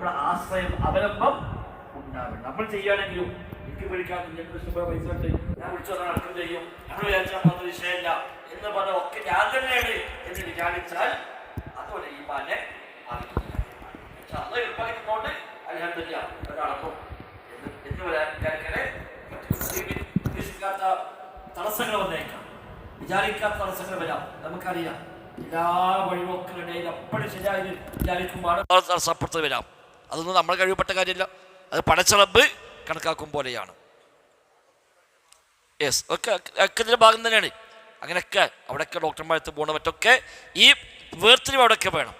നമ്മുടെ ആശ്രയം അവലംബം ഉണ്ടാവണം. നമ്മൾ ചെയ്യുകയാണെങ്കിലും എനിക്ക് വിളിക്കാൻ ഇഷ്ടപ്പെട്ട പൈസ ഉണ്ട് ഞാൻ വിളിച്ചു പറഞ്ഞാൽ അർത്ഥം ചെയ്യും. നമ്മൾ വിചാരിച്ചാൽ മാത്രം വിഷയമല്ല എന്ന് പറഞ്ഞ ഒക്കെ ഞാൻ തന്നെയാണ് എന്ന് വിചാരിച്ചാൽ അതുപോലെ ഈ മാനെ പക്ഷെ അന്ന് എളുപ്പമായിക്കൊണ്ട് അല്ലാതെ തന്നെയാണ്. ഒരാളപ്പം എന്ന് വിചാരിക്കണേ ഉദ്ദേശിക്കാത്ത തടസ്സങ്ങൾ വന്നേക്കാം. വിചാരിക്കാത്ത തടസ്സങ്ങൾ വരാം. നമുക്കറിയാം. എല്ലാ വഴിപോക്കുകളുടെയും എപ്പോഴും ശരിയായി വിചാരിക്കുമ്പോൾ തടസ്സപ്പെടുത്തി വരാം. അതൊന്നും നമ്മൾ കഴിവപ്പെട്ട കാര്യമില്ല. അത് പടച്ചളബ് കണക്കാക്കും പോലെയാണ്. യെസ് ഒക്കെ ഒക്കെ ഇതിന്റെ ഭാഗം തന്നെയാണ്. അങ്ങനെയൊക്കെ അവിടെയൊക്കെ ഡോക്ടർമാരത്ത് പോകണ മറ്റൊക്കെ ഈ വേർതിരിവ് അവിടെയൊക്കെ വേണം.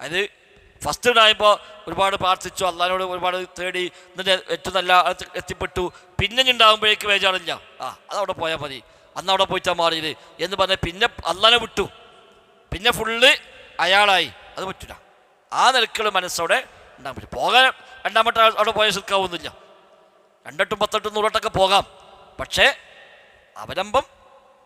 അത് ഫസ്റ്റ് ഉണ്ടായപ്പോൾ ഒരുപാട് പ്രാർത്ഥിച്ചു അള്ളഹാനോട് ഒരുപാട് തേടി എന്നിട്ട് ഏറ്റവും നല്ല എത്തിപ്പെട്ടു. പിന്നെ ഉണ്ടാകുമ്പോഴേക്ക് വേജാറില്ല. ആ അതവിടെ പോയാൽ മതി. അന്ന് അവിടെ പോയിട്ടാൽ മാറിയത്. എന്ന് പറഞ്ഞാൽ പിന്നെ അള്ളാനെ വിട്ടു. പിന്നെ ഫുള്ള് അയാളായി. അത് പറ്റില്ല ആ നിലക്കുള്ള മനസ്സോടെ ഉണ്ടാകാൻ പറ്റും പോകാൻ രണ്ടാമത്തെ അവിടെ പോയാൽ ശിൽക്കാവുന്നില്ല രണ്ടെട്ടും പത്തെട്ടും നൂറെട്ടൊക്കെ പോകാം. പക്ഷേ അവലംബം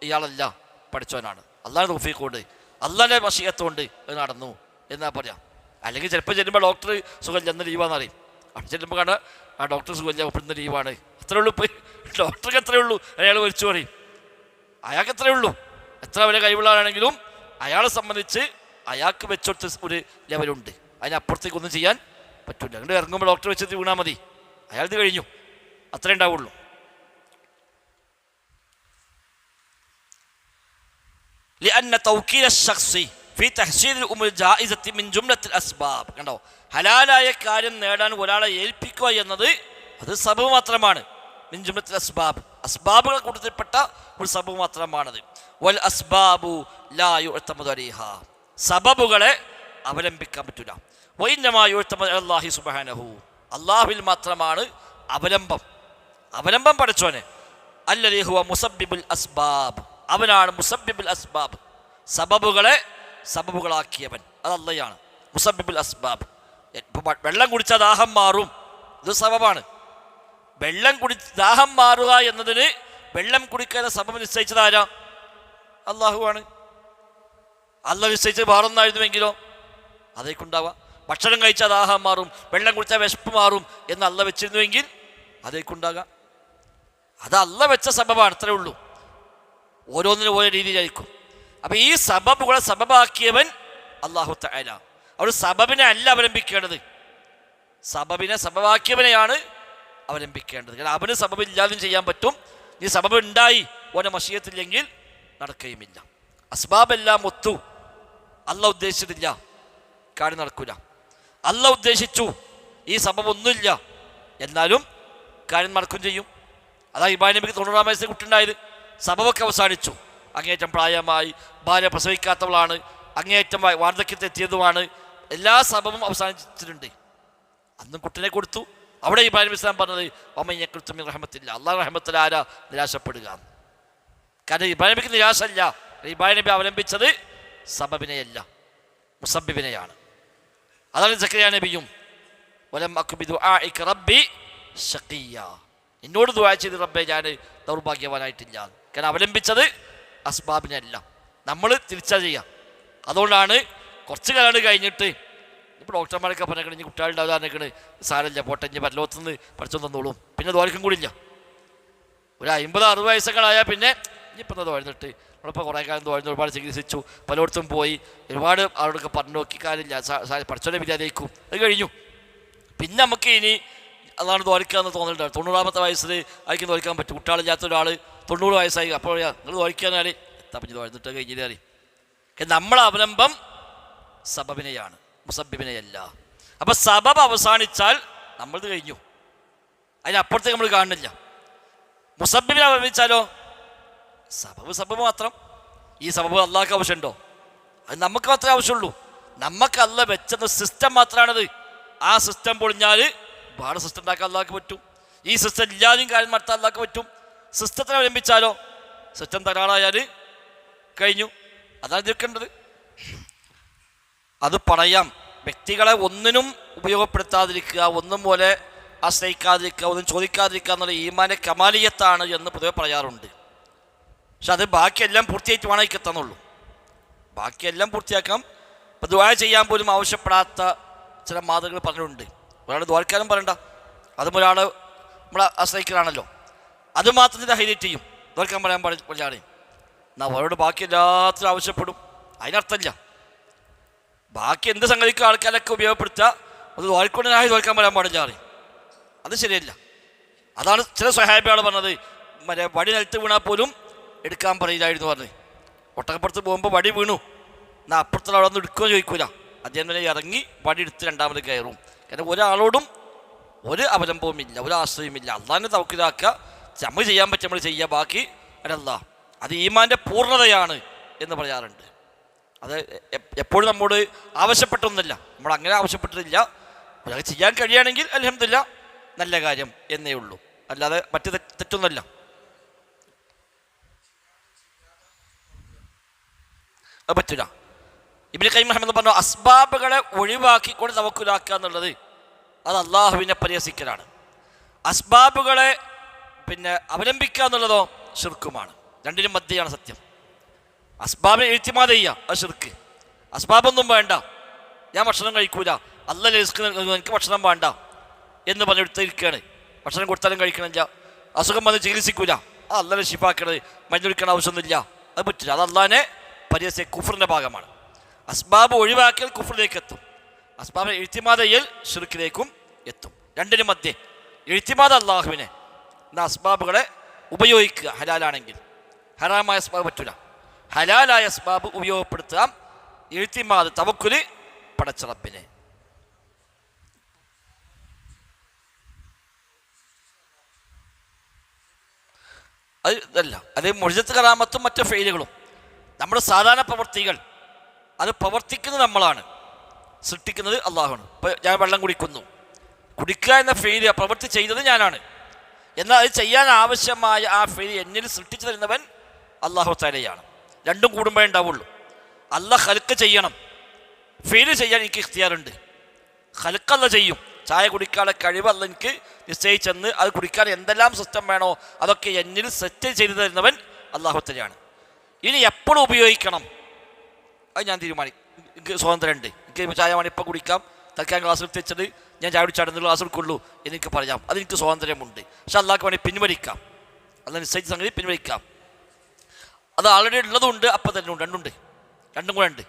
ഇയാളല്ല പഠിച്ചവനാണ്. അള്ളാഹ് ഊഫിക്കൊണ്ട് അല്ലാതെ വശീയത്തുകൊണ്ട് അത് നടന്നു എന്നാ പറയാം. അല്ലെങ്കിൽ ചിലപ്പോൾ ചെല്ലുമ്പോൾ ഡോക്ടർ സുഖം എന്ന് ലീവാന്ന് അവിടെ ചെല്ലുമ്പോൾ കാണാൻ ആ ഡോക്ടർ സുഖമില്ല ഇവിടുന്ന് ലീവാണ്. അത്രേ ഉള്ളൂ ഇപ്പോൾ ഡോക്ടർക്ക് എത്രയേ ഉള്ളൂ. അയാൾ മരിച്ചു പറയും. അയാൾക്ക് എത്രയേ ഉള്ളൂ. എത്ര വലിയ കഴിവുള്ള ആളാണെങ്കിലും അയാളെ സംബന്ധിച്ച് അയാൾക്ക് വെച്ചൊടുത്ത ഒരു ലെവലുണ്ട്. അതിനപ്പുറത്തേക്കൊന്നും ചെയ്യാൻ പറ്റില്ല അങ്ങോട്ട് ഇറങ്ങുമ്പോൾ ഡോക്ടർ വെച്ചിട്ട് വീണാൽ മതി അയാൾക്ക് കഴിഞ്ഞു അത്രേ ഉണ്ടാവുള്ളൂ لأن توكيل الشخص في تحصيل الأمور الجائزة من جملة الأسباب കണ്ടോ ഹലാലായ കാര്യം നേടാൻ ഒരാളെ ഏൽപ്പിക്കുക എന്നത് അത് സബബ് മാത്രമാണ് മിൻ ജുംലത്തിൽ അസ്ബാബ് അസ്ബാബുകൾ കൂട്ടത്തിൽപ്പെട്ട ഒരു സബബ് മാത്രമാണത് വൽ അസ്ബാബു ലാ യുഅ്തമദു അലൈഹ സബബുകളെ അവലംബിക്കാൻ പറ്റില്ല വൈന്നമാ സുബാനഹു അള്ളാഹുവിൽ മാത്രമാണ് അവലംബം. അവലംബം പഠിച്ചോനെ അല്ലതി ഹുവ മുസബിബുൽ അസ്ബാബ്. അവനാണ് മുസബിബുൽ അസ്ബാബ്. സബബുകളെ സബബുകളാക്കിയവൻ. അത് അല്ലയാണ് മുസബിബുൽ അസ്ബാബ്. വെള്ളം കുടിച്ചാൽ ദാഹം മാറും. ഇത് സബബാണ്. വെള്ളം കുടി ദാഹം മാറുക എന്നതിന് വെള്ളം കുടിക്കാതെ സബബ് നിശ്ചയിച്ചത് ആരാ? അള്ളാഹുവാണ്. അല്ല നിശ്ചയിച്ചത് മാറുന്നായിരുന്നുവെങ്കിലോ അതേക്കുണ്ടാവാം. ഭക്ഷണം കഴിച്ചാൽ ദാഹം മാറും വെള്ളം കുടിച്ചാൽ വിശപ്പ് മാറും എന്ന് അല്ല വെച്ചിരുന്നുവെങ്കിൽ അതേക്കുണ്ടാകാം. അത് വെച്ച സബബാണ് അത്രേ ഉള്ളൂ. ഓരോന്നിനും ഓരോ രീതിയിലായിരിക്കും. അപ്പൊ ഈ സബബുകളെ സബബാക്കിയവൻ അള്ളാഹു തആല. അവർ സബബിനെ അല്ല അവലംബിക്കേണ്ടത്. സബബിനെ സബബാക്കിയവനെയാണ് അവലംബിക്കേണ്ടത്. കാരണം അവന് സബബില്ലാതെയും ചെയ്യാൻ പറ്റും. നീ സബബ് ഉണ്ടായി ഓനെ മഷീയത്തില്ലെങ്കിൽ നടക്കുകയുമില്ല. അസ്ബാബെല്ലാം ഒത്തു. അല്ല ഉദ്ദേശിച്ചിട്ടില്ല. കാര്യം നടക്കൂല. അല്ല ഉദ്ദേശിച്ചു. ഈ സംഭവം ഒന്നുമില്ല എന്നാലും കാര്യം നടക്കും ചെയ്യും. അതാ ഇബാ നബിക്ക് തൊണ്ണൂറാം വയസ്സിൽ കുട്ടിണ്ടായത് സംഭവമൊക്കെ അവസാനിച്ചു. അങ്ങേയറ്റം പ്രായമായി ഭാര്യ പ്രസവിക്കാത്തവളാണ് അങ്ങേയറ്റം വാർദ്ധക്യത്തെത്തിയതുമാണ് എല്ലാ സംഭവവും അവസാനിച്ചിട്ടുണ്ട്. അന്നും കുട്ടിനെ കൊടുത്തു. അവിടെ ഇബ്രാഹിം ഇസ്ലാം പറഞ്ഞത് കൃത്യം റഹമത്തില്ല. അള്ളാഹ് റഹമത്തിൽ ആരാ നിരാശപ്പെടുക. കാരണം ഇബ്രാഹിം നബിക്ക് നിരാശല്ല ഇബ്രാഹിം നബി അവലംബിച്ചത് സബബിനെയല്ല മുസബിബിനെയാണ്. അതാണ് സക്രിയ നബിയും. വലം അക്ബിദു ആഇക റബ്ബി ഷക്കിയ എന്നോട് ദുവാ ചെയ്ത് റബ്ബെ ഞാൻ ദൗർഭാഗ്യവാനായിട്ടില്ല. കാരണം അവലംബിച്ചത് അസ്ബാബിനല്ല. നമ്മൾ തിരിച്ചാ ചെയ്യാം. അതുകൊണ്ടാണ് കുറച്ച് കാലം കഴിഞ്ഞിട്ട് ഇപ്പോൾ ഡോക്ടർമാരൊക്കെ പറഞ്ഞേക്കണ ഇനി കുട്ടികളുണ്ടാകാൻ പറഞ്ഞേക്കണ് സാരമില്ല പോട്ടെ ഇനി പരലോകത്തുനിന്ന് പഠിച്ചു തന്നോളും പിന്നെ ദ്വാരക്കും കൂടില്ല. ഒരു അമ്പത് അറുപത് വയസ്സൊക്കെ ആയാൽ പിന്നെ ഇനിയിപ്പം തോന്നിട്ട് നമ്മളിപ്പോൾ കുറേ കാലം തോന്നുന്നു ഒരുപാട് ചികിത്സിച്ചു. പലയിടത്തും പോയി. ഒരുപാട് ആളോടൊക്കെ പറഞ്ഞു നോക്കിക്കാനില്ല കാര്യമില്ല. പഠിച്ചോനെ വിചാരിക്കും അത് കഴിഞ്ഞു. പിന്നെ നമുക്ക് ഇനി അതാണ് തോൽക്കാന്ന് തോന്നുന്നുണ്ട് തൊണ്ണൂറാമത്തെ വയസ്സിൽ ആയിരിക്കും തോൽക്കാൻ പറ്റും? കുട്ടികളില്ലാത്ത ഒരാൾ തൊണ്ണൂറ് വയസ്സായി. അപ്പോൾ നിങ്ങൾ തോൽക്കാനാണ് എത്താ പറ്റി തോന്നിട്ട് കഴിഞ്ഞാൽ നമ്മളെ അവലംബം സബബിനെയാണ്. മുസബിനെയല്ല അപ്പം സബബ് അവസാനിച്ചാൽ നമ്മളത് കഴിഞ്ഞു. അതിനപ്പുറത്തേക്ക് നമ്മൾ കാണുന്നില്ല. മുസബിബിനെ അവലംബിച്ചാലോ? സബബ് സബബ് മാത്രം. ഈ സബബ് അള്ളാഹ്ക്ക് ആവശ്യമുണ്ടോ? അത് നമുക്ക് മാത്രമേ ആവശ്യമുള്ളൂ. നമുക്ക് അല്ല വെച്ചത് സിസ്റ്റം മാത്രമാണത് ആ സിസ്റ്റം പൊളിഞ്ഞാൽ ഒരുപാട് സിസ്റ്റം ഉണ്ടാക്കാൻ അല്ലാക്ക് പറ്റും. ഈ സിസ്റ്റം ഇല്ലാതെയും കാര്യം നടത്താൻ അല്ലാക്ക് പറ്റും. സിസ്റ്റത്തിനെ അവലംബിച്ചാലോ? സിസ്റ്റം തകരാറായാൽ കഴിഞ്ഞു. അതാണ് തീർക്കേണ്ടത് അത് പറയാം. വ്യക്തികളെ ഒന്നിനും ഉപയോഗപ്പെടുത്താതിരിക്കുക ഒന്നും പോലെ ആശ്രയിക്കാതിരിക്കുക ഒന്നും ചോദിക്കാതിരിക്കുക എന്നുള്ള ഈമാനെ കമാലിയത്താണ് എന്ന് പൊതുവെ പറയാറുണ്ട്. പക്ഷെ അത് ബാക്കിയെല്ലാം പൂർത്തിയായിട്ട് വേണം എത്താന്നുള്ളൂ ബാക്കിയെല്ലാം പൂർത്തിയാക്കാം. ഇപ്പം ദ്വാര ചെയ്യാൻ പോലും ആവശ്യപ്പെടാത്ത ചില മാതൃകൾ പറഞ്ഞിട്ടുണ്ട്. ഒരാൾ ദ്വാരക്കാനും പറയണ്ട. അതും ഒരാൾ നമ്മളെ ആശ്രയിക്കലാണല്ലോ. അത് മാത്രം ഹൈലൈറ്റ് ചെയ്യും. ദ്വാരക്കാൻ പറയാൻ പാടില്ല ഒരാളെ. എന്നാൽ അവരോട് ബാക്കി എല്ലാത്തിനും ആവശ്യപ്പെടും. അതിനർത്ഥമില്ല. ബാക്കി എന്ത് സംഗതിക്കും ആൾക്കാരൊക്കെ ഉപയോഗപ്പെടുത്തുക. അത് ദ്വാരക്കൊണ്ടിനായി ദ്വാരക്കാൻ പറയാൻ പാടില്ല അറിയും അത് ശരിയല്ല. അതാണ് ചില സ്വഹാബികൾ പറഞ്ഞത്. മറ്റേ വടി നിലത്ത് വീണാൽ പോലും എടുക്കാൻ പറയില്ലായിരുന്നു പറഞ്ഞത് ഒട്ടകപ്പുറത്ത് പോകുമ്പോൾ വടി വീണു. എന്നാൽ അപ്പുറത്തുള്ള അവിടെ നിന്ന് എടുക്കുമോ ചോദിക്കൂല. അദ്ദേഹം തന്നെ ഇറങ്ങി വടി എടുത്ത് രണ്ടാമത് കയറും. കാരണം ഒരാളോടും ഒരു അവലംബവും ഇല്ല ഒരു ആശ്രയമില്ല അള്ളാഹിനെ തൗക്കിലാക്കുക നമ്മൾ ചെയ്യാൻ പറ്റും നമ്മൾ ചെയ്യുക ബാക്കി അല്ല. അത് ഈമാന്റെ പൂർണതയാണ് എന്ന് പറയാറുണ്ട്. അത് എപ്പോഴും നമ്മോട് ആവശ്യപ്പെട്ടൊന്നുമില്ല. നമ്മൾ അങ്ങനെ ആവശ്യപ്പെട്ടിട്ടില്ല. ഒരാൾക്ക് ചെയ്യാൻ കഴിയുകയാണെങ്കിൽ അലഹമില്ല നല്ല കാര്യം എന്നേ ഉള്ളൂ. അല്ലാതെ മറ്റു തെറ്റൊന്നുമല്ല. പറ്റില്ല ഇബിന് കൈ മുഹമ്മദ് പറഞ്ഞു അസ്ബാബുകളെ ഒഴിവാക്കിക്കൊണ്ട് തവക്കുലാക്കുക എന്നുള്ളത് അത് അള്ളാഹുവിനെ പരിഹസിക്കലാണ്. അസ്ബാബുകളെ പിന്നെ അവലംബിക്കുക എന്നുള്ളതോ ഷിർക്കുമാണ് രണ്ടിനും മധ്യയാണ് സത്യം. അസ്ബാബിനെ എഴുത്തിമാത ചെയ്യുക അത് ഷിർക്ക് അസ്ബാബൊന്നും വേണ്ട. ഞാൻ ഭക്ഷണം കഴിക്കൂല. അല്ല ലേസ്ക്ക് എനിക്ക് ഭക്ഷണം വേണ്ട. എന്ന് പറഞ്ഞെടുത്തിരിക്കുകയാണ് ഭക്ഷണം കൊടുത്താലും കഴിക്കണില്ല. അസുഖം വന്ന് ചികിത്സിക്കൂല. ആ അല്ലനെ ഷിഫാക്കണത് മരുന്നൊഴിക്കണ ആവശ്യമൊന്നുമില്ല. അത് പറ്റില്ല അത് അള്ളാനെ പരിഹസിയ കുഫറിന്റെ ഭാഗമാണ്. അസ്ബാബ് ഒഴിവാക്കിയാൽ കുഫറിലേക്ക് എത്തും അസ്ബാബ് എഴുത്തിമാതയിൽ ഷിർക്കിലേക്കും എത്തും. രണ്ടിനും മധ്യേ എഴുത്തിമാത അള്ളാഹുവിനെ എന്ന അസ്ബാബുകളെ ഉപയോഗിക്കുക ഹലാലാണെങ്കിൽ. ഹറാമായ അസ്ബാബ് പറ്റൂല. ഹലാലായ അസ്ബാബ് ഉപയോഗപ്പെടുത്താം. എഴുത്തിമാത് തവക്കുൽ പടച്ചറപ്പിനെ അത് ഇതല്ല. അതേ മുഴുജത്ത് കറാമത്തും മറ്റു ഫെയിലുകളും. നമ്മുടെ സാധാരണ പ്രവൃത്തികൾ അത് പ്രവർത്തിക്കുന്നത് നമ്മളാണ്. സൃഷ്ടിക്കുന്നത് അള്ളാഹുമാണ് ഇപ്പോൾ ഞാൻ വെള്ളം കുടിക്കുന്നു. കുടിക്കുക എന്ന ഫെയിൽ പ്രവൃത്തി ചെയ്തത് ഞാനാണ്. എന്നാൽ അത് ചെയ്യാൻ ആവശ്യമായ ആ ഫെയിൽ എന്നിൽ സൃഷ്ടിച്ചു തരുന്നവൻ അള്ളാഹു താലയാണ് രണ്ടും കൂടുമ്പോഴേ ഉണ്ടാവുള്ളൂ. അള്ളാഹ് ഹലുക്ക് ചെയ്യണം. ഫെയിൽ ചെയ്യാൻ എനിക്ക് ഇഖ്തിയാറുണ്ട്. ഹലുക്കല്ല ചെയ്യും. ചായ കുടിക്കാനുള്ള കഴിവ് അല്ല എനിക്ക് നിശ്ചയിച്ചെന്ന് അത് കുടിക്കാൻ എന്തെല്ലാം സിസ്റ്റം വേണോ അതൊക്കെ എന്നിൽ സെറ്റ് ചെയ്തു തരുന്നവൻ അള്ളാഹു തലയാണ് ഇനി എപ്പോഴും ഉപയോഗിക്കണം. അത് ഞാൻ തീരുമാനിക്കും എനിക്ക് സ്വാതന്ത്ര്യമുണ്ട് എനിക്ക് ചായ വേണം ഇപ്പം കുടിക്കാം. തൽക്കാലം ക്ലാസ് എടുത്ത് ഞാൻ ചായ കുടിച്ചാടുന്ന ക്ലാസ് എടുക്കുള്ളൂ എനിക്ക് പറയാം. അതെനിക്ക് സ്വാതന്ത്ര്യമുണ്ട്. പക്ഷെ അള്ളാഹ്ക്ക് വേണമെങ്കിൽ പിൻവലിക്കാം. അതനുസരിച്ച് സംഗതി പിൻവലിക്കാം. അത് ആൾറെഡി ഉള്ളതുണ്ട് അപ്പം തന്നെ ഉണ്ട്. രണ്ടുണ്ട്. രണ്ടും കൂടെ ഉണ്ട്.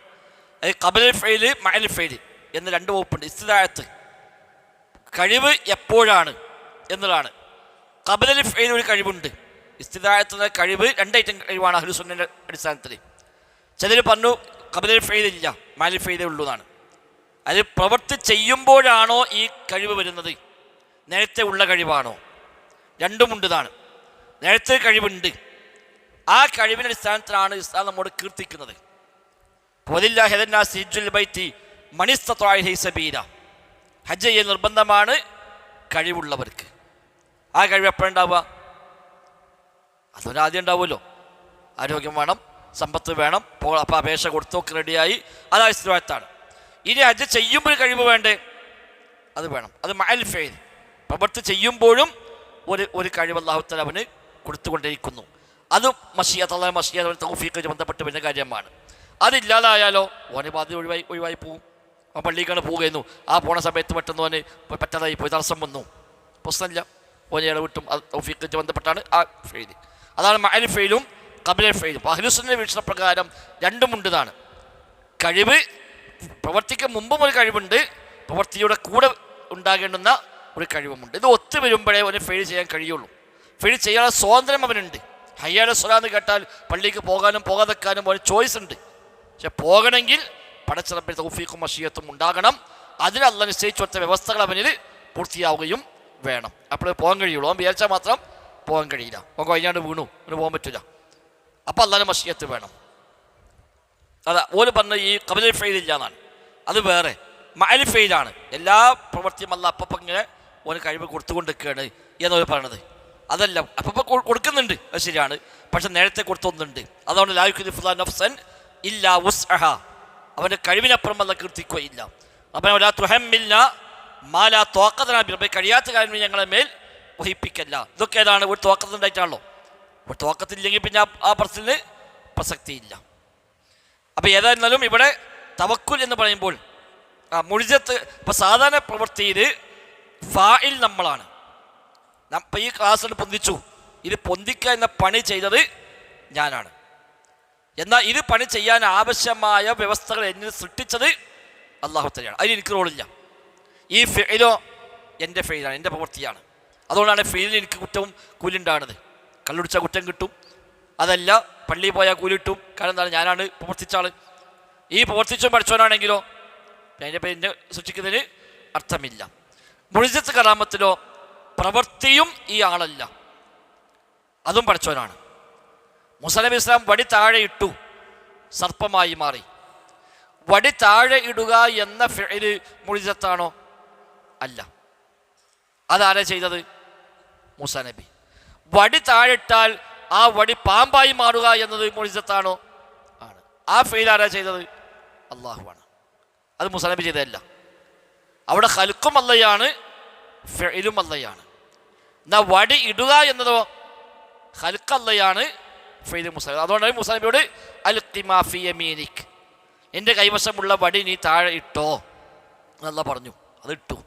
അത് കബൽ ഫെയിൽ മയൽ ഫെയിൽ എന്ന രണ്ട് വകുപ്പുണ്ട്. ഇസ്തിദായത്ത്. കഴിവ് എപ്പോഴാണ് എന്നതാണ് കബലൽ ഫെയിൽ ഒരു കഴിവുണ്ട്. ഇസ്തിദായത്തുന്ന കഴിവ് രണ്ട് ഐറ്റം കഴിവാണ് അഹ്ലുസുന്നയുടെ അടിസ്ഥാനത്തിൽ. ചിലർ പറഞ്ഞു കബലിൽ ഫെയ്തില്ല മാലിൽ ഫെയ്തേ ഉള്ളൂ എന്നാണ്. അത് പ്രവൃത്തി ചെയ്യുമ്പോഴാണോ ഈ കഴിവ് വരുന്നത്? നേരത്തെ ഉള്ള കഴിവാണോ? രണ്ടുമുണ്ട് ഇതാണ്. നേരത്തെ കഴിവുണ്ട്. ആ കഴിവിന്റെ അടിസ്ഥാനത്തിലാണ് ഇസ്ലാം നമ്മോട് കീർത്തിക്കുന്നത്. സബീല. ഹജ്ജ് ചെയ്യൽ നിർബന്ധമാണ് കഴിവുള്ളവർക്ക്. ആ കഴിവ് എപ്പോഴുണ്ടാവുക? അതൊരാദ്യം ഉണ്ടാവുമല്ലോ. ആരോഗ്യം വേണം സമ്പത്ത് വേണം അപ്പോൾ അപ്പോൾ അപേക്ഷ കൊടുത്തൊക്കെ റെഡിയായി അത് സ്ഥിരത്താണ് ഇനി അത് ചെയ്യുമ്പോൾ കഴിവ് വേണ്ടേ? അത് വേണം. അത് മയൽ ഫെയിൽ പ്രവർത്തി ചെയ്യുമ്പോഴും ഒരു ഒരു കഴിവ് അള്ളാഹുത്തല അവന് കൊടുത്തുകൊണ്ടിരിക്കുന്നു. അത് മഷിയത്ത് അള്ളാഹ് മഷിയ തൗഫീഖ് ബന്ധപ്പെട്ട് വരുന്ന കാര്യമാണ്. അതില്ലാതായാലോ ഓനെ ബാധ്യത ഒഴിവായി ഒഴിവായി പോകും അവൻ പള്ളിക്കാണ് പോവുകയെന്നു ആ പോണ സമയത്ത് പെട്ടെന്ന് ഓന് പറ്റാതായി പോയി തടസ്സം വന്നു. പ്രശ്നമില്ല. ഓനെ ഇടവിട്ടും അത് തൗഫീഖ് ബന്ധപ്പെട്ടാണ് ആ ഫെയിൽ അതാണ് മയൽ ഫെയിലും കബിലെ ഫെയിലും പ്രകാരം വീക്ഷണപ്രകാരം രണ്ടുമുണ്ടതാണ് കഴിവ് പ്രവർത്തിക്ക് മുമ്പും ഒരു കഴിവുണ്ട് പ്രവർത്തിയുടെ കൂടെ ഉണ്ടാകേണ്ടുന്ന ഒരു കഴിവുമുണ്ട്. ഇത് ഒത്തു വരുമ്പോഴേ അവന് ഫെയിൽ ചെയ്യാൻ കഴിയുള്ളൂ. ഫെയിൽ ചെയ്യാനുള്ള സ്വാതന്ത്ര്യം അവനുണ്ട്. ഹയ്യാല സ്വലാന്ന് കേട്ടാൽ പള്ളിക്ക് പോകാനും പോകാതെക്കാനും അവന് ചോയ്സ് ഉണ്ട്. പക്ഷെ പോകണമെങ്കിൽ പടച്ചിറപ്പിൽ തൗഫീഖും മഷീയത്തും ഉണ്ടാകണം. അതിനല്ല നിശ്ചയിച്ചു വ്യവസ്ഥകൾ അവനിൽ പൂർത്തിയാവുകയും വേണം. അപ്പോൾ പോകാൻ കഴിയുള്ളൂ. അവൻ വിചാരിച്ചാൽ മാത്രം പോകാൻ കഴിയില്ല. അവൻ കഴിഞ്ഞാണ്ട് വീണു. അവന് പോകാൻ പറ്റില്ല അപ്പോൾ അല്ലാതെ മഷിയത്ത് വേണം. അതാ ഓൽ പറഞ്ഞ ഈ കബലിൽ ഫെയിൽ ഇല്ല എന്നാണ് അത് വേറെ. മയൽ ഫെയിലാണ് എല്ലാ പ്രവൃത്തിയും അല്ല അപ്പം ഇങ്ങനെ ഓന് കഴിവ് കൊടുത്തുകൊണ്ടിരിക്കുകയാണ് എന്നവർ പറയണത്. അതല്ല അപ്പം കൊടുക്കുന്നുണ്ട്. അത് ശരിയാണ്. പക്ഷെ നേരത്തെ കൊടുത്തൊന്നുണ്ട്. അതുകൊണ്ട് ലായുഖുലിഫുല്ലാ നഫ്സൻ ഇല്ല ഉസ് അഹ അവന്റെ കഴിവിനപ്പുറം അല്ല കീർത്തിക്കുകയില്ല. അപ്പം മാല തോക്കത്തിനാ കഴിയാത്ത കാര്യം ഞങ്ങളെ മേൽ വഹിപ്പിക്കല്ല ഇതൊക്കെ ഏതാണ്? ഒരു തോക്കത്തുണ്ടായിട്ടാണല്ലോ ഒരു തോക്കത്തില്ലെങ്കിൽ പിന്നെ ആ- പ്രശ്നത്തിന് പ്രസക്തിയില്ല. അപ്പോൾ ഏതായിരുന്നാലും ഇവിടെ തവക്കുൽ എന്ന് പറയുമ്പോൾ ആ മുഴിജത്ത് ഇപ്പം സാധാരണ പ്രവൃത്തിയിൽ ഫായിൽ നമ്മളാണ്. നമ്മ ഇപ്പൊ ഈ ക്ലാസ്സിൽ പൊന്തിച്ചു. ഇത് പൊന്തിക്കുക എന്ന പണി ചെയ്തത് ഞാനാണ്. എന്നാൽ ഇത് പണി ചെയ്യാൻ ആവശ്യമായ വ്യവസ്ഥകൾ എന്നിൽ സൃഷ്ടിച്ചത് അള്ളാഹു തന്നെയാണ് അതിന് എനിക്ക് റോളില്ല ഈ ഫെയിലോ എന്റെ ഫെയിലാണ് എന്റെ പ്രവൃത്തിയാണ്. അതുകൊണ്ടാണ് ഫീൽഡിൽ എനിക്ക് കുറ്റവും കൂലിണ്ടാണത് കള്ളുടിച്ച കുറ്റം കിട്ടും. അതല്ല പള്ളിയിൽ പോയാൽ കൂലി കിട്ടും കാരണം എന്താണ്? ഞാനാണ് പ്രവർത്തിച്ച ആൾ ഈ പ്രവർത്തിച്ചും പഠിച്ചവനാണെങ്കിലോ? അതിന്റെ പേരിന്റെ സൃഷ്ടിക്കുന്നതിന് അർത്ഥമില്ല. മുഴിജത്ത് കലാമത്തിലോ പ്രവൃത്തിയും ഈ ആളല്ല. അതും പഠിച്ചവനാണ്. മുസലം ഇസ്ലാം വടി താഴെ ഇട്ടു. സർപ്പമായി മാറി. വടി താഴെ ഇടുക എന്ന ഫിഅൽ മുഴിജത്താണോ? അല്ല. അതാരാ ചെയ്തത്? മൂസ നബി. വടി താഴിട്ടാൽ ആ വടി പാമ്പായി മാറുക എന്നത് മൊഴിസത്താണോ ആണ്. ആ ഫെയിൽ ആരാ ചെയ്തത്? അള്ളാഹുവാണ് അത് മൂസ നബി ചെയ്തതല്ല. അവിടെ ഹൽക്കും അല്ലയാണ് ഫെയിലും അല്ലയാണ്. എന്നാ വടി ഇടുക എന്നതോ ഹൽക്കല്ലയാണ് ഫെയിൽ മുസാ അതുകൊണ്ടാണ് മുസാ നബിയോട് അൽ യമീനിക്. എന്റെ കൈവശമുള്ള വടി നീ താഴെ ഇട്ടോ എന്നല്ല പറഞ്ഞു. അത് ഇട്ടു.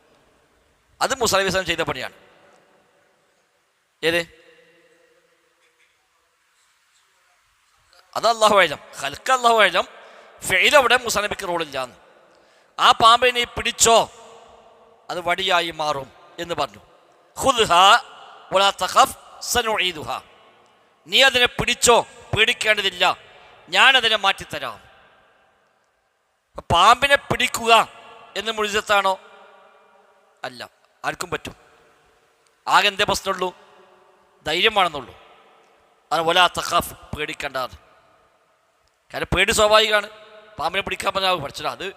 അത് മുസാ നബി ചെയ്ത പണിയാണ്. ഏത്? അത് അള്ളാഹു അഴലം ഹൽക്ക് അള്ളാഹു അഴലം ഫെയിൽ അവിടെ മുസനബിക്ക് റോളില്ലാന്ന്. ആ പാമ്പിനെ പിടിച്ചോ അത് വടിയായി മാറും എന്ന് പറഞ്ഞു. ഖുദ്ഹ നീ അതിനെ പിടിച്ചോ പേടിക്കേണ്ടതില്ല. ഞാൻ അതിനെ മാറ്റിത്തരാം. പാമ്പിനെ പിടിക്കുക എന്ന് മുഴുവത്താണോ? അല്ല ആർക്കും പറ്റും. ആകെ എന്തേ പ്രശ്നമുള്ളൂ? ധൈര്യമാണെന്നുള്ളൂ. അത് ഒല തഖാഫ് പേടിക്കേണ്ടത്. കാരണം പേടി സ്വാഭാവികമാണ്. പാമ്പിനെ പിടിക്കാൻ പറഞ്ഞാൽ പഠിച്ചില്ല. അത്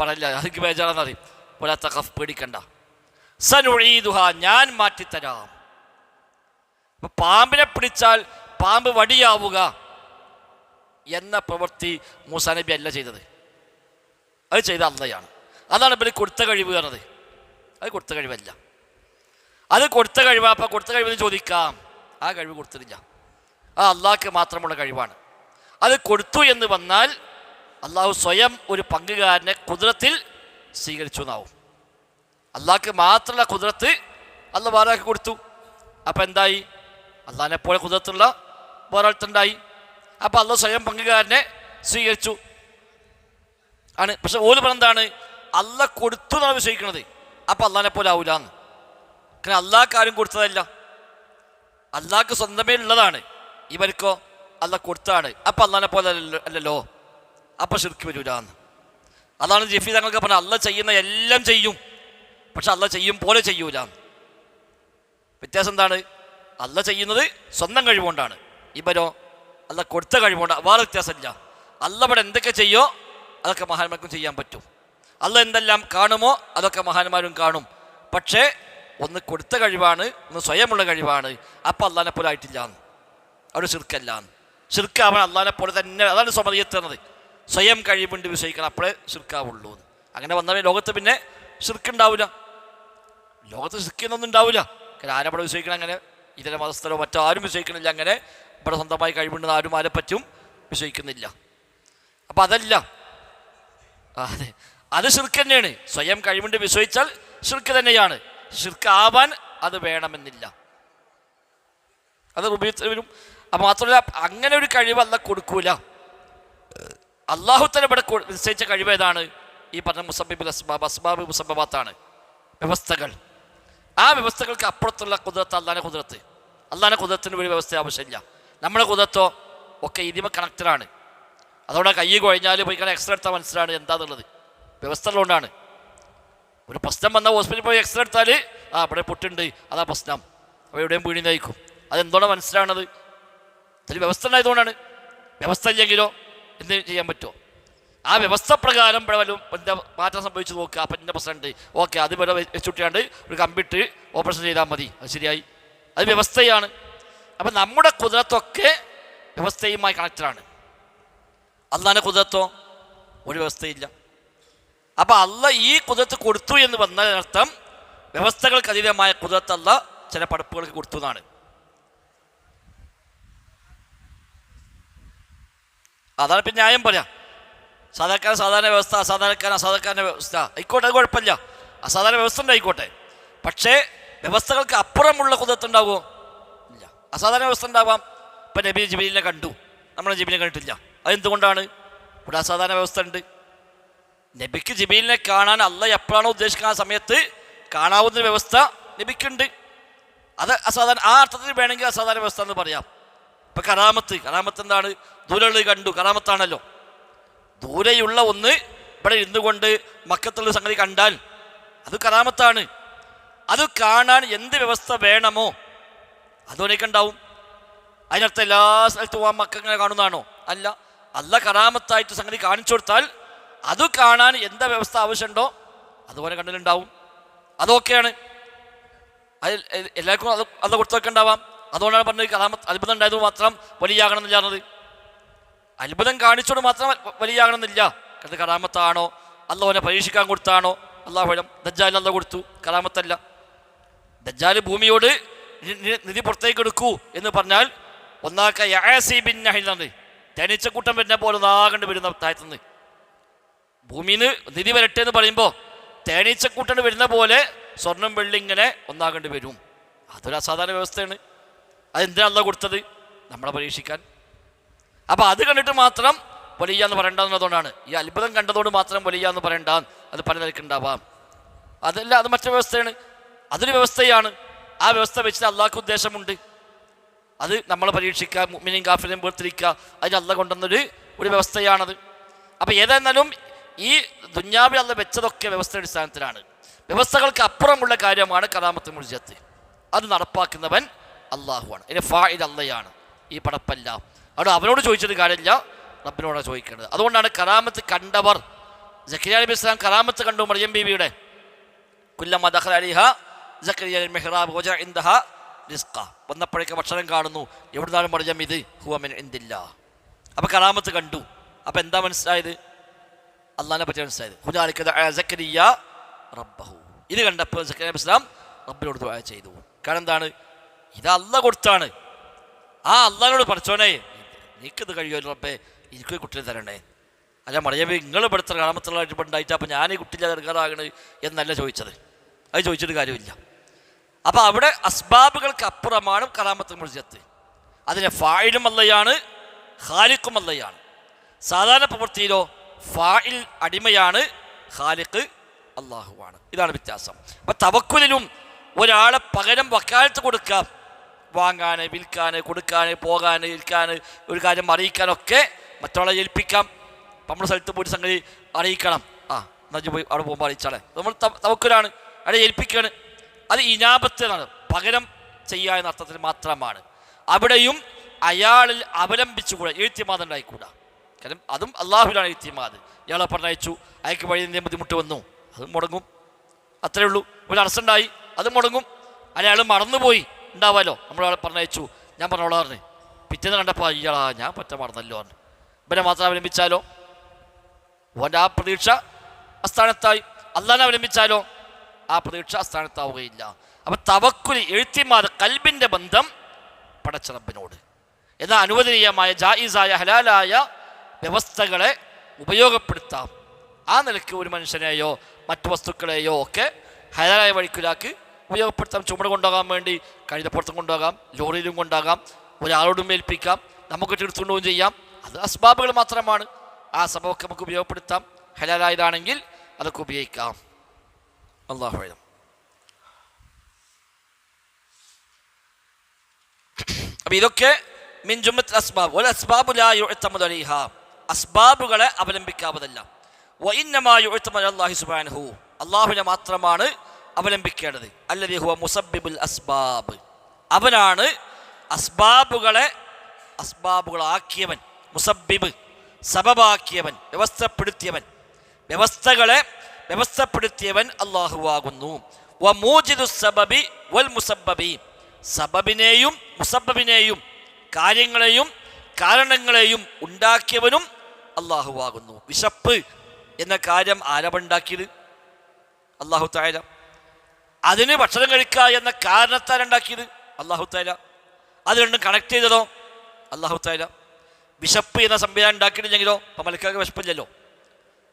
പറയില്ല. അതിക്ക് ബേജാറാന്ന് അറിയും. ഒല തഖാഫ് പേടിക്കണ്ട. സനുഴീതുഹ ഞാൻ മാറ്റിത്തരാം. അപ്പം പാമ്പിനെ പിടിച്ചാൽ പാമ്പ് വടിയാവുക എന്ന പ്രവൃത്തി മൂസാ നബി അല്ല ചെയ്തത്. അത് ചെയ്ത അള്ളയാണ്. അതാണ് ഇവർ കൊടുത്ത കഴിവ് പറഞ്ഞത്. അത് കൊടുത്ത കഴിവല്ല. അത് കൊടുത്ത കഴിവാ അപ്പം കൊടുത്ത കഴിവെന്ന് ചോദിക്കാം. ആ കഴിവ് കൊടുത്തിട്ടില്ല ആ അള്ളാഹ്ക്ക് മാത്രമുള്ള കഴിവാണ്. അത് കൊടുത്തു എന്ന് വന്നാൽ അള്ളാഹു സ്വയം ഒരു പങ്കുകാരനെ കുതിരത്തിൽ സ്വീകരിച്ചു എന്നാവും അള്ളാഹ്ക്ക് മാത്രമുള്ള കുതിരത്ത് അല്ല വേറെ കൊടുത്തു. അപ്പം എന്തായി? അള്ളാഹിനെ പോലെ കുതിരത്തുള്ള വേറൊരുത്തുണ്ടായി അപ്പം അള്ളാഹ് സ്വയം പങ്കുകാരനെ സ്വീകരിച്ചു. ആണ്. പക്ഷെ ഓൽ പറഞ്ഞതാണ് അല്ല കൊടുത്തു എന്നാണ് വിശ്വസിക്കുന്നത്. അപ്പം അള്ളാഹിനെ പോലെ ആവൂലെന്ന്. കാരണം അള്ളാഹ് ആരും കൊടുത്തതല്ല. അള്ളാഹ്ക്ക് സ്വന്തമേ ഉള്ളതാണ്. ഇവർക്കോ അല്ല കൊടുത്താണ്. അപ്പം അള്ളാഹിനെ പോലെ അല്ലല്ലോ- അല്ലല്ലോ? അപ്പം ശിർക്ക് വരൂലാന്ന്. അതാണ് ജഫി തങ്ങൾക്ക് പറഞ്ഞത്. അല്ല ചെയ്യുന്ന എല്ലാം ചെയ്യും. പക്ഷെ അല്ല ചെയ്യും പോലെ ചെയ്യൂല വ്യത്യാസം എന്താണ്? അല്ല ചെയ്യുന്നത് സ്വന്തം കഴിവുകൊണ്ടാണ്. ഇവരോ അല്ല കൊടുത്ത കഴിവുകൊണ്ട് വേറെ വ്യത്യാസമില്ല. അല്ല ഇവിടെ എന്തൊക്കെ ചെയ്യോ അതൊക്കെ മഹാന്മാർക്കും ചെയ്യാൻ പറ്റും. അല്ല എന്തെല്ലാം കാണുമോ അതൊക്കെ മഹാന്മാരും കാണും. പക്ഷേ ഒന്ന് കൊടുത്ത കഴിവാണ് ഒന്ന് സ്വയമുള്ള കഴിവാണ്. അപ്പം അള്ളാനെ പോലെ ആയിട്ടില്ല. എന്ന് അവിടെ ശിർക്കല്ല. എന്ന് ശിർക്ക് അവൻ അള്ളാനെ പോലെ തന്നെ അതാണ് സ്വമതിയെത്തുന്നത് സ്വയം കഴിവുണ്ട് വിശ്വസിക്കണം അപ്പോഴേ ശിർക്കാവുള്ളൂ. എന്ന് അങ്ങനെ വന്നാലേ ലോകത്ത് പിന്നെ ശിർക്കുണ്ടാവില്ല ലോകത്ത് ചെറുക്കുന്നൊന്നും ഉണ്ടാവില്ല കാരണം ആരവിടെ വിശ്വസിക്കണം അങ്ങനെ ഇതര മതസ്ഥരോ മറ്റോ ആരും വിശ്വസിക്കണില്ല അങ്ങനെ. ഇവിടെ സ്വന്തമായി കഴിവുണ്ടെന്ന് ആരും ആരെ പറ്റും വിശ്വസിക്കുന്നില്ല. അപ്പം അതല്ല. അതെ. അത് ഷിർക്ക് തന്നെയാണ്. സ്വയം കഴിവുണ്ട് വിശ്വസിച്ചാൽ ശിർക്ക് തന്നെയാണ്. ഷിർക്ക് ആവാൻ അത് വേണമെന്നില്ല. അത് ഉപയോഗിച്ചവരും അപ്പം മാത്രമല്ല അങ്ങനെ ഒരു കഴിവ് അല്ല കൊടുക്കൂല. അള്ളാഹു തന്നെ ഇവിടെ നിശ്ചയിച്ച കഴിവ് ഏതാണ്? ഈ പറഞ്ഞ മുസബിബുൽ അസ്ബാബ് അസ്ബാബ് മുസബാത്താണ് വ്യവസ്ഥകൾ. ആ വ്യവസ്ഥകൾക്ക് അപ്പുറത്തുള്ള കുതിരത്ത് അള്ളാനെ കുതിരത്ത്. അള്ളാനെ കുതിരത്തിന് ഒരു വ്യവസ്ഥ ആവശ്യമില്ല. നമ്മുടെ കുതിരത്തോ ഒക്കെ ഇതിമ കണക്റ്റഡാണ് അതോടെ കൈ കുഴഞ്ഞാൽ പോയി കഴിഞ്ഞാൽ എക്സ്റേ എടുത്താൽ മനസ്സിലാണ് എന്താന്നുള്ളത്. വ്യവസ്ഥ ഒരു പ്രശ്നം വന്ന ഹോസ്പിറ്റലിൽ പോയി എക്സ്റേ എടുത്താൽ ആ അവിടെ പൊട്ടുണ്ട്. അതാ പ്രശ്നം. അപ്പോൾ എവിടെയും വീണി നയിക്കും. അതെന്തുകൊണ്ടാണ് മനസ്സിലാണത് അതിൽ വ്യവസ്ഥ ഉണ്ടായതുകൊണ്ടാണ്. വ്യവസ്ഥ ഇല്ലെങ്കിലോ എന്ത് ചെയ്യാൻ പറ്റുമോ? ആ വ്യവസ്ഥ പ്രകാരം വല്ലതും എന്താ മാറ്റം സംഭവിച്ചു നോക്കുക. അപ്പം എന്റെ പ്രശ്നമുണ്ട് ഓക്കെ അത് വരെ വെച്ചുട്ടിയാണ്ട് ഒരു കമ്പിട്ട് ഓപ്പറേഷൻ ചെയ്താൽ മതി. അത് ശരിയായി. അത് വ്യവസ്ഥയാണ്. അപ്പം നമ്മുടെ കുതിരത്തൊക്കെ വ്യവസ്ഥയുമായി കണക്റ്റഡാണ്. അന്നാണ് കുതിരത്തോ ഒരു വ്യവസ്ഥയില്ല. അപ്പം അല്ല ഈ കുതിരത്ത് കൊടുത്തു എന്ന് വന്നതിനർത്ഥം വ്യവസ്ഥകൾക്ക് അതീതമായ കുതിരത്തല്ല ചില പടപ്പുകൾക്ക് കൊടുത്തു എന്നാണ്. അതാണ് പിന്നെ ന്യായം പറയാം. സാധാരണക്കാരൻ സാധാരണ വ്യവസ്ഥ അസാധാരണക്കാരൻ അസാധാരണക്കാരന്റെ വ്യവസ്ഥ. ആയിക്കോട്ടെ അത് കുഴപ്പമില്ല. അസാധാരണ വ്യവസ്ഥ ഉണ്ടായിക്കോട്ടെ. പക്ഷേ വ്യവസ്ഥകൾക്ക് അപ്പുറമുള്ള കുതിരത്ത് ഉണ്ടാവുമോ? ഇല്ല. അസാധാരണ വ്യവസ്ഥ ഉണ്ടാവാം. ഇപ്പം നബി ജിബിലിനെ കണ്ടു. നമ്മളെ ജിബിലിനെ കണ്ടിട്ടില്ല. അതെന്തുകൊണ്ടാണ്? ഇവിടെ അസാധാരണ വ്യവസ്ഥ ഉണ്ട്. നബിക്ക് ജിബീലിനെ കാണാൻ അല്ല എപ്പോഴാണോ ഉദ്ദേശിക്കുന്ന ആ സമയത്ത് കാണാവുന്ന വ്യവസ്ഥ നബിക്കുണ്ട്. അത് അസാധാരണ ആ അർത്ഥത്തിൽ വേണമെങ്കിൽ അസാധാരണ വ്യവസ്ഥ എന്ന് പറയാം. ഇപ്പം കറാമത്ത് കറാമത്ത് എന്താണ്? ദൂരെയുള്ളത് കണ്ടു കറാമത്താണല്ലോ. ദൂരെയുള്ള ഒന്ന് ഇവിടെ ഇരുന്നു കൊണ്ട് മക്കത്തുള്ള സംഗതി കണ്ടാൽ അത് കറാമത്താണ്. അത് കാണാൻ എന്ത് വ്യവസ്ഥ വേണമോ അതുകൊണ്ടൊക്കെ ഉണ്ടാവും അതിനർത്ഥം എല്ലാ സ്ഥലത്തും ആ മക്കങ്ങനെ കാണുന്നതാണോ? അല്ല. അല്ല കറാമത്തായിട്ട് സംഗതി കാണിച്ചു കൊടുത്താൽ അത് കാണാൻ എന്താ വ്യവസ്ഥ ആവശ്യമുണ്ടോ? അതുപോലെ കണ്ണിലുണ്ടാവും. അതൊക്കെയാണ്. അതിൽ എല്ലാവർക്കും അത് അത് കൊടുത്തൊക്കെ ഉണ്ടാവാം. അതുകൊണ്ടാണ് പറഞ്ഞത് കറാമത്ത് അത്ഭുതം ഉണ്ടായത് മാത്രം വലിയാകണം എന്നില്ല എന്നത്. അത്ഭുതം കാണിച്ചോട് മാത്രം വലിയാകണമെന്നില്ല. അത് കറാമത്താണോ അള്ളാഹുവിനെ പരീക്ഷിക്കാൻ കൊടുത്താണോ? അള്ളാഹുലം ദജ്ജാൽ അല്ല കൊടുത്തു. കറാമത്തല്ല ദജ്ജാൽ ഭൂമിയോട് നിധി പുറത്തേക്ക് എടുക്കൂ എന്ന് പറഞ്ഞാൽ ഒന്നാക്ക തനിച്ച തേനീച്ചക്കൂട്ടം വരുന്ന പോലെ ഒന്നാകണ്ട് വരുന്ന താഴത്തുനിന്ന്. ഭൂമിയിൽ നിധി വരട്ടെ എന്ന് പറയുമ്പോൾ തേനീച്ചക്കൂട്ടം വരുന്ന പോലെ സ്വർണം വെള്ളി ഇങ്ങനെ ഒന്നാകേണ്ടി വരും. അതൊരു അസാധാരണ വ്യവസ്ഥയാണ്. അതെന്തിനാണല്ലോ കൊടുത്തത്? നമ്മളെ പരീക്ഷിക്കാൻ. അപ്പോൾ അത് കണ്ടിട്ട് മാത്രം വലിയ എന്ന് പറയേണ്ടതുകൊണ്ടാണ് ഈ അത്ഭുതം കണ്ടതുകൊണ്ട് മാത്രം വലിയ എന്ന് പറയണ്ട. അത് പല നിലക്കുണ്ടാവാം അതല്ല അത് മറ്റൊരു വ്യവസ്ഥയാണ്. അതൊരു വ്യവസ്ഥയാണ്. ആ വ്യവസ്ഥ വെച്ചിട്ട് അള്ളാഹ്ക്ക് ഉദ്ദേശമുണ്ട്. അത് നമ്മളെ പരീക്ഷിക്കുക മിനിയും കാഫിനെയും വേർതിരിക്കുക അതിന് അല്ല കൊണ്ടുവന്നൊരു ഒരു വ്യവസ്ഥയാണത്. അപ്പോൾ ഏതായിരുന്നാലും ഈ ദുഞ്ഞാവിൽ അല്ല വെച്ചതൊക്കെ വ്യവസ്ഥയുടെ അടിസ്ഥാനത്തിലാണ്. വ്യവസ്ഥകൾക്ക് അപ്പുറമുള്ള കാര്യമാണ് കലാമത്ത് മുഴുജത്ത് അത് നടപ്പാക്കുന്നവൻ അള്ളാഹുവാണ്. ഇതിന് ഇത് അള്ളയാണ്. ഈ പടപ്പല്ല. അവിടെ അവനോട് ചോദിച്ചത് കാര്യമില്ല. റബ്ബിനോടാണ് ചോദിക്കേണ്ടത്. അതുകൊണ്ടാണ് കറാമത്ത് കണ്ടവർ ജക്കിയ നബി ഇസ്ലാം കറാമത്ത് കണ്ടു മറിയം ബീവിയുടെ. കുല്ലമ്മ വന്നപ്പോഴേക്ക് ഭക്ഷണം കാണുന്നു. എവിടുന്നാണ് മറിയം ഇത്? ഹുവമിൻ എന്തില്ല അപ്പൊ കറാമത്ത് കണ്ടു. അപ്പൊ എന്താ മനസ്സിലായത്? അള്ളാഹിനെ പറ്റി മനസ്സിലായത്. റബ്ബഹു. ഇത് കണ്ടപ്പോൾ സക്കരിയ ഇസ്ലാം റബ്ബിനോട് ദുആ ചെയ്തു. കാരണം എന്താണ്? ഇത് അല്ല കൊടുത്താണ്. ആ അള്ളാഹിനോട് പഠിച്ചോനെ നീക്കത് കഴിയുമല്ലോ റബ്ബേ? എനിക്ക് കുട്ടിയെ തരണേ. അല്ല മറിയവ് നിങ്ങൾ ഇവിടുത്തെ ഗ്രാമത്തിലുള്ള ഉണ്ടായിട്ട് അപ്പം ഞാൻ ഈ കുട്ടിയില്ലാതെ എടുക്കാറാകണ് എന്നല്ല ചോദിച്ചത്. അത് ചോദിച്ചിട്ട് കാര്യമില്ല. അപ്പോൾ അവിടെ അസ്ബാബുകൾക്ക് അപ്പുറമാണ് കറാമത്ത് മുർജത്ത് അതിനെ ഫായിലും അല്ലയാണ് ഖാലിക്കും അല്ലയാണ് സാധാരണ പ്രവൃത്തിയിലോ ഫായിൽ അടിമയാണ് ഖാലിഖ് അള്ളാഹുവാണ് ഇതാണ് വ്യത്യാസം. അപ്പം തവക്കുലിലും ഒരാളെ പകരം വക്കാലത്ത് കൊടുക്കാം. വാങ്ങാൻ വിൽക്കാൻ കൊടുക്കാൻ പോകാൻ ഇരിക്കാൻ ഒരു കാര്യം അറിയിക്കാനൊക്കെ മറ്റൊരാളെ ഏൽപ്പിക്കാം. നമ്മുടെ സ്ഥലത്ത് പോയിട്ട് സംഗതി അറിയിക്കണം. ആ എന്നാ പോയി അവിടെ പോകുമ്പോൾ അറിയിച്ചാളെ നമ്മൾ തവക്കുലാണ്. അവിടെ ഏൽപ്പിക്കുകയാണ് അത് ഇനാപത്തിലാണ് പകരം ചെയ്യുക എന്ന അർത്ഥത്തിൽ മാത്രമാണ്. അവിടെയും അയാളിൽ അവലംബിച്ചുകൂടാ. എഴുത്തിമാത് ഉണ്ടായിക്കൂടാ കാരണം അതും അള്ളാഹുലാണ് എഴുത്തിമാത് ഇയാളെ പറഞ്ഞയച്ചു അയാൾക്ക് വഴി നിന്നേ ബുദ്ധിമുട്ട് വന്നു. അത് മുടങ്ങും. അത്രേ ഉള്ളൂ. ഒരു അറസ്റ്റുണ്ടായി അത് മുടങ്ങും. അയാൾ മറന്നുപോയി. ഉണ്ടാവാലോ? നമ്മളയാളെ പറഞ്ഞയച്ചു. ഞാൻ പറഞ്ഞോളാ പറഞ്ഞു. പിറ്റേന്ന് കണ്ടപ്പോൾ ഇയാളാ ഞാൻ പറ്റ മറന്നല്ലോ പറഞ്ഞു. ഇവനെ മാത്രം അവലംബിച്ചാലോ? ഓന്റെ ആ പ്രതീക്ഷ അസ്ഥാനത്തായി. അല്ലാതെ അവലംബിച്ചാലോ? ആ പ്രതീക്ഷ അസ്ഥാനത്താവുകയില്ല. അപ്പം തവക്കുലി എഴുത്തിമാർ കൽബിന്റെ ബന്ധം പടച്ചറബിനോട് എന്നാൽ അനുവദനീയമായ ജായിസായ ഹലാലായ വ്യവസ്ഥകളെ ഉപയോഗപ്പെടുത്താം. ആ നിലയ്ക്ക് ഒരു മനുഷ്യനെയോ മറ്റു വസ്തുക്കളെയോ ഒക്കെ ഹലാലായ വഴിക്കുലാക്കി ഉപയോഗപ്പെടുത്താം. ചുമട് കൊണ്ടുപോകാൻ വേണ്ടി കഴുതപ്പുറത്തും കൊണ്ടുപോകാം ലോറിയിലും കൊണ്ടാകാം ഒരാളോടും ഏൽപ്പിക്കാം നമുക്ക് തീർത്തുകൊണ്ടുപോകും ചെയ്യാം. അത് അസ്ബാബുകൾ മാത്രമാണ്. ആ സംഭവമൊക്കെ നമുക്ക് ഉപയോഗപ്പെടുത്താം. ഹലാലായതാണെങ്കിൽ അതൊക്കെ ഉപയോഗിക്കാം. അള്ളാഹു അപ്പം ഇതൊക്കെ മിൻ ജുമ്മത്ത് അസ്ബാബ്. ഒരു അസ്ബാബുലായുഴത്തമതലിഹ അസ്ബാബുകളെ അവലംബിക്കാവതല്ല. അള്ളാഹി സുബാനഹു അള്ളാഹുവിനെ മാത്രമാണ് അവലംബിക്കേണ്ടത്. അല്ലതി ഹുവ മുസബിബുൽ അസ്ബാബ്. അവനാണ് അസ്ബാബുകളെ അസ്ബാബുകളാക്കിയവൻ മുസബിബ് സബബാക്കിയവൻ വ്യവസ്ഥപ്പെടുത്തിയവൻ. വ്യവസ്ഥകളെ വ്യവസ്ഥപ്പെടുത്തിയവൻ അള്ളാഹുവാകുന്നു വ മൂജിദു സബബി വൽ മുസബബി സബബിനെയും മുസബബിനെയും കാര്യങ്ങളെയും കാരണങ്ങളെയും ഉണ്ടാക്കിയവനും അള്ളാഹുവാകുന്നു വിശപ്പ് എന്ന കാര്യം ആരവുണ്ടാക്കിയത് അള്ളാഹു തായ അതിന് ഭക്ഷണം കഴിക്കുക എന്ന കാരണത്താൽ ഉണ്ടാക്കിയത്? അള്ളാഹു തായ അത് രണ്ടും കണക്ട് ചെയ്തതോ? അള്ളാഹു തായ വിശപ്പ് എന്ന സംവിധാനം ഉണ്ടാക്കിയിട്ടില്ലെങ്കിലോ? അപ്പം മലക്കൾക്ക് വിശപ്പില്ലല്ലോ.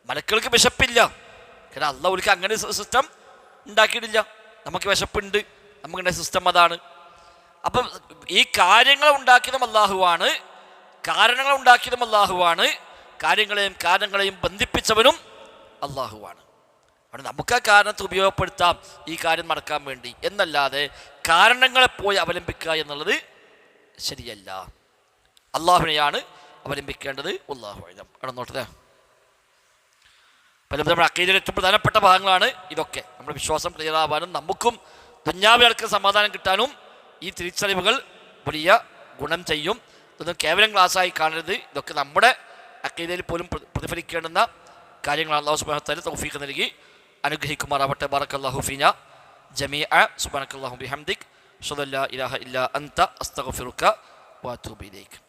മലക്കൾക്ക് വിശപ്പില്ല. കാരണം അള്ളാഹുലിക്ക് അങ്ങനെ സിസ്റ്റം ഉണ്ടാക്കിയിട്ടില്ല. നമുക്ക് വിശപ്പുണ്ട്. നമുക്കുണ്ടായ സിസ്റ്റം അതാണ്. അപ്പം ഈ കാര്യങ്ങൾ ഉണ്ടാക്കിയതും അള്ളാഹുവാണ്. കാരണങ്ങൾ ഉണ്ടാക്കിയതും അള്ളാഹുവാണ്. കാര്യങ്ങളെയും കാരണങ്ങളെയും ബന്ധിപ്പിച്ചവനും അള്ളാഹുവാണ് അവിടെ നമുക്ക് ആ കാരണത്തെ ഉപയോഗപ്പെടുത്താം ഈ കാര്യം നടക്കാൻ വേണ്ടി. എന്നല്ലാതെ കാരണങ്ങളെ പോയി അവലംബിക്കുക എന്നുള്ളത് ശരിയല്ല. അള്ളാഹുവിനെയാണ് അവലംബിക്കേണ്ടത്. അള്ളാഹു അവിടെ നോട്ടേ പലതും നമ്മുടെ അക്കൈതിൽ ഏറ്റവും പ്രധാനപ്പെട്ട ഭാഗങ്ങളാണ് ഇതൊക്കെ. നമ്മുടെ വിശ്വാസം ക്ലിയർ ആവാനും നമുക്കും ദുഞ്ഞാവികൾക്ക് സമാധാനം കിട്ടാനും ഈ തിരിച്ചറിവുകൾ വലിയ ഗുണം ചെയ്യും. ഇതൊന്നും കേവലം ക്ലാസ്സായി കാണരുത്. ഇതൊക്കെ നമ്മുടെ അക്കീതയിൽ പോലും പ്ര- പ്രതിഫലിക്കേണ്ടുന്ന കാര്യങ്ങൾ അള്ളാഹു സുബാനത്താലെ തൗഫീഖ് നൽകി. അനുഗ്രഹിക്കുമാറാവട്ടെ. ബാറക്കല്ലാഹു ഫീന. ജമീ സുബാനക്കല്ലാഹു ബിഹംദിക്. ഷദല്ല ഇലാഹ ഇല്ല അന്ത. അസ്തഗഫിറുക വാത്തൂബിലേക്ക്